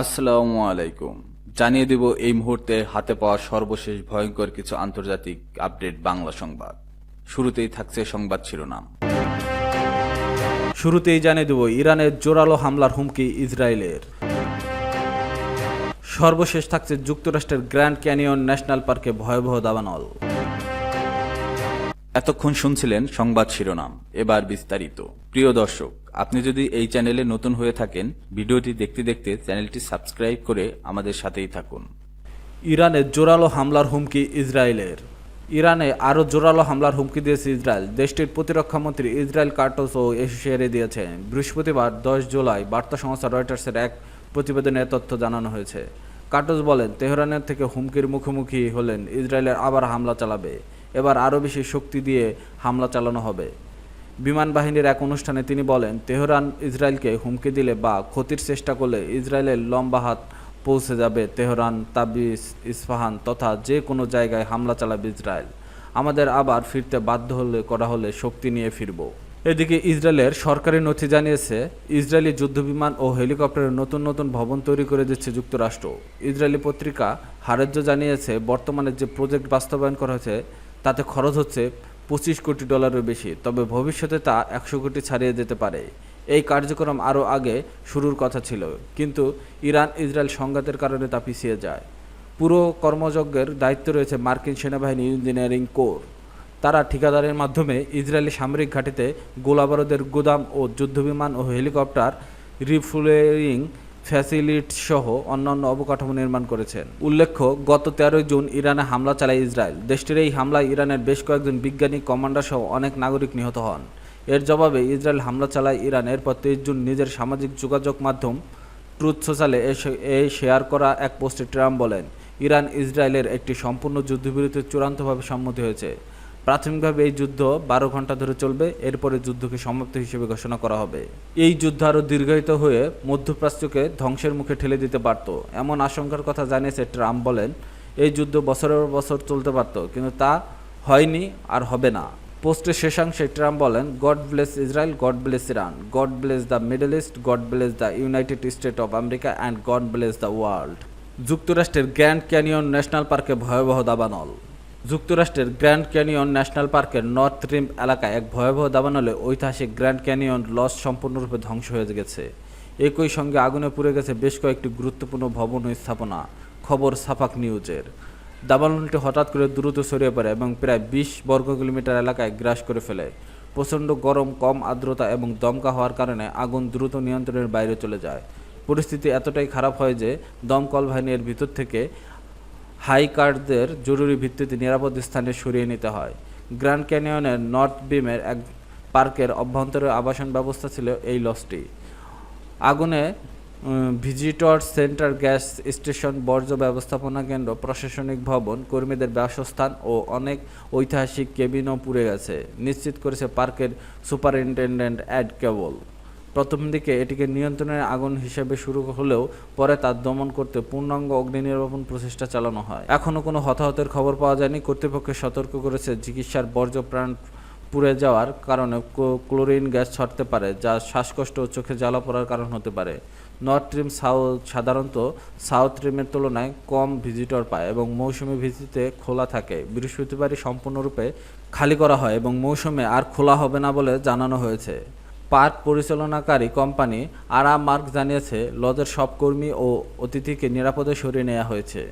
আসসালামু আলাইকুম। জানিয়ে দেব এই মুহূর্তে হাতে পাওয়া সর্বশেষ ভয়ঙ্কর কিছু আন্তর্জাতিক আপডেট বাংলা সংবাদ। শুরুতেই থাকছে সংবাদ শিরোনাম। শুরুতেই জানিয়ে দেব, ইরানের জোরালো হামলার হুমকি ইসরায়েলের। সর্বশেষ থাকছে যুক্তরাষ্ট্রের গ্র্যান্ড ক্যানিয়ন ন্যাশনাল পার্কে ভয়াবহ দাবানল। এতক্ষণ শুনছিলেন সংবাদ শিরোনাম। এবার বিস্তারিত। প্রিয় দর্শক আপনি যদি এই চ্যানেলে নতুন হয়ে থাকেন, ভিডিওটি দেখতে দেখতে চ্যানেলটি সাবস্ক্রাইব করে আমাদের সাথেই থাকুন। ইরানে জোরালো হামলার হুমকি ইসরায়েলের। ইরানে আরও জোরালো হামলার হুমকি দিয়েছে ইসরায়েল। দেশটির প্রতিরক্ষামন্ত্রী ইসরায়েল কার্টোসও হুঁশিয়ারি দিয়েছেন। বৃহস্পতিবার দশ জুলাই বার্তা সংস্থা রয়টার্সের এক প্রতিবেদনে তথ্য জানানো হয়েছে। কার্টোস বলেন, তেহরানের থেকে হুমকির মুখোমুখি হলেন ইসরায়েলের আবার হামলা চালাবে। এবার আরও বেশি শক্তি দিয়ে হামলা চালানো হবে। বিমান বাহিনীর এক অনুষ্ঠানে তিনি বলেন, তেহরান ইসরায়েলকে হুমকি দিলে বা ক্ষতির চেষ্টা করলে ইসরায়েলের লম্বা হাত পৌঁছে যাবে তেহরান, তাবিজ, ইস্পাহান তথা যে কোনো জায়গায় হামলা চালাবে ইসরায়েল। আমাদের আবার ফিরতে বাধ্য হলে, করা হলে শক্তি নিয়ে ফিরব। এদিকে ইসরায়েলের সরকারি নথি জানিয়েছে, ইসরায়েলি যুদ্ধবিমান ও হেলিকপ্টারের নতুন নতুন ভবন তৈরি করে দিচ্ছে যুক্তরাষ্ট্র। ইসরায়েলি পত্রিকা হারেজ্য জানিয়েছে, বর্তমানে যে প্রজেক্ট বাস্তবায়ন করা হয়েছে, তাতে খরচ হচ্ছে পঁচিশ কোটি ডলারের বেশি, তবে ভবিষ্যতে তা একশো কোটি ছাড়িয়ে যেতে পারে। এই কার্যক্রম আরও আগে শুরুর কথা ছিল, কিন্তু ইরান ইসরায়েল সংঘাতের কারণে তা পিছিয়ে যায়। পুরো কর্মযজ্ঞের দায়িত্ব রয়েছে মার্কিন সেনাবাহিনী ইঞ্জিনিয়ারিং কোর। তারা ঠিকাদারের মাধ্যমে ইসরায়েলি সামরিক ঘাঁটিতে গোলাবারুদের গুদাম ও যুদ্ধবিমান ও হেলিকপ্টার রিফুয়েলিং ফ্যাসিলিটি সহ অন্যান্য অবকাঠামো নির্মাণ করেছেন। উল্লেখ্য, গত তেরোই জুন ইরানে হামলা চালায় ইসরায়েল। দেশটির এই হামলায় ইরানের বেশ কয়েকজন বিজ্ঞানী, কমান্ডার সহ অনেক নাগরিক নিহত হন। এর জবাবে ইসরায়েল হামলা চালায় ইরান। এরপর তেইশ জুন নিজের সামাজিক যোগাযোগ মাধ্যম ট্রুথ সোশ্যালে এই শেয়ার করা এক পোস্টে ট্রাম্প বলেন, ইরান ইসরায়েলের একটি সম্পূর্ণ যুদ্ধবিরতির চূড়ান্তভাবে সম্মতি হয়েছে। প্রাথমিকভাবে এই যুদ্ধ বারো ঘণ্টা ধরে চলবে, এরপরে যুদ্ধকে সমাপ্ত হিসেবে ঘোষণা করা হবে। এই যুদ্ধ আরও দীর্ঘায়িত হয়ে মধ্যপ্রাচ্যকে ধ্বংসের মুখে ঠেলে দিতে পারত। এমন আশঙ্কার কথা জানিয়েছে ট্রাম্প বলেন, এই যুদ্ধ বছরের বছর চলতে পারত, কিন্তু তা হয়নি আর হবে না। পোস্টের শেষাংশে ট্রাম্প বলেন, God bless Israel, God bless Iran, God bless the Middle East, God bless the United State of America and God bless the world. যুক্তরাষ্ট্রের গ্র্যান্ড ক্যানিয়ন ন্যাশনাল পার্কে ভয়াবহ দাবানল। যুক্তরাষ্ট্রের গ্র্যান্ড ক্যানিয়ন ন্যাশনাল পার্কের নর্থ রিম এলাকায় এক ভয়াবহ দাবানলে ঐতিহাসিক গ্র্যান্ড ক্যানিয়ন লস সম্পূর্ণরূপে ধ্বংস হয়ে গেছে। একই সঙ্গে আগুনে পুড়ে গেছে বেশ কয়েকটি গুরুত্বপূর্ণ ভবন স্থাপনা, খবর সাফাক নিউজের। দাবানলটি হঠাৎ করে দ্রুত ছড়িয়ে পড়ে এবং প্রায় বিশ বর্গ কিলোমিটার এলাকায় গ্রাস করে ফেলে। প্রচণ্ড গরম, কম আর্দ্রতা এবং দমকা হওয়ার কারণে আগুন দ্রুত নিয়ন্ত্রণের বাইরে চলে যায়। পরিস্থিতি এতটাই খারাপ হয় যে দমকল বাহিনীর ভিতর থেকে হাই কার্ডদের জরুরি ভিত্তিতে নিরাপদ স্থানে সরিয়ে নিতে হয়। গ্র্যান্ড ক্যানিয়নের নর্থ বিমের এক পার্কের অভ্যন্তরে আবাসন ব্যবস্থা ছিল এই লসটি আগুনে ভিজিটর সেন্টার গ্যাস স্টেশন, বর্জ্য ব্যবস্থাপনা কেন্দ্র, প্রশাসনিক ভবন, কর্মীদের বাসস্থান ও অনেক ঐতিহাসিক কেবিনও পুড়ে গেছে, নিশ্চিত করেছে পার্কের সুপারিনটেন্ডেন্ট অ্যাড কেবল। প্রথম দিকে এটিকে নিয়ন্ত্রণের আগুন হিসেবে শুরু হলেও পরে তার দমন করতে পূর্ণাঙ্গ অগ্নি নির্বাপন প্রচেষ্টা চালানো হয়। এখনও কোনো হতাহতের খবর পাওয়া যায়নি। কর্তৃপক্ষ সতর্ক করেছে, চিকিৎসার বর্জ্য প্রাণ পুড়ে যাওয়ার কারণে ক্লোরিন গ্যাস ছড়তে পারে, যা শ্বাসকষ্ট ও চোখে জ্বালা পড়ার কারণ হতে পারে। নর্থ রিম সাউথ সাধারণত সাউথ রিমের তুলনায় কম ভিজিটর পায় এবং মৌসুমি ভিজিতে খোলা থাকে। বৃহস্পতিবারই সম্পূর্ণরূপে খালি করা হয় এবং মৌসুমে আর খোলা হবে না বলে জানানো হয়েছে। পার্ক পরিচালনাকারী কোম্পানি আরামার্ক জানিয়েছে লজের সব কর্মী ও অতিথিকে নিরাপদে সরিয়ে নেওয়া হয়েছে।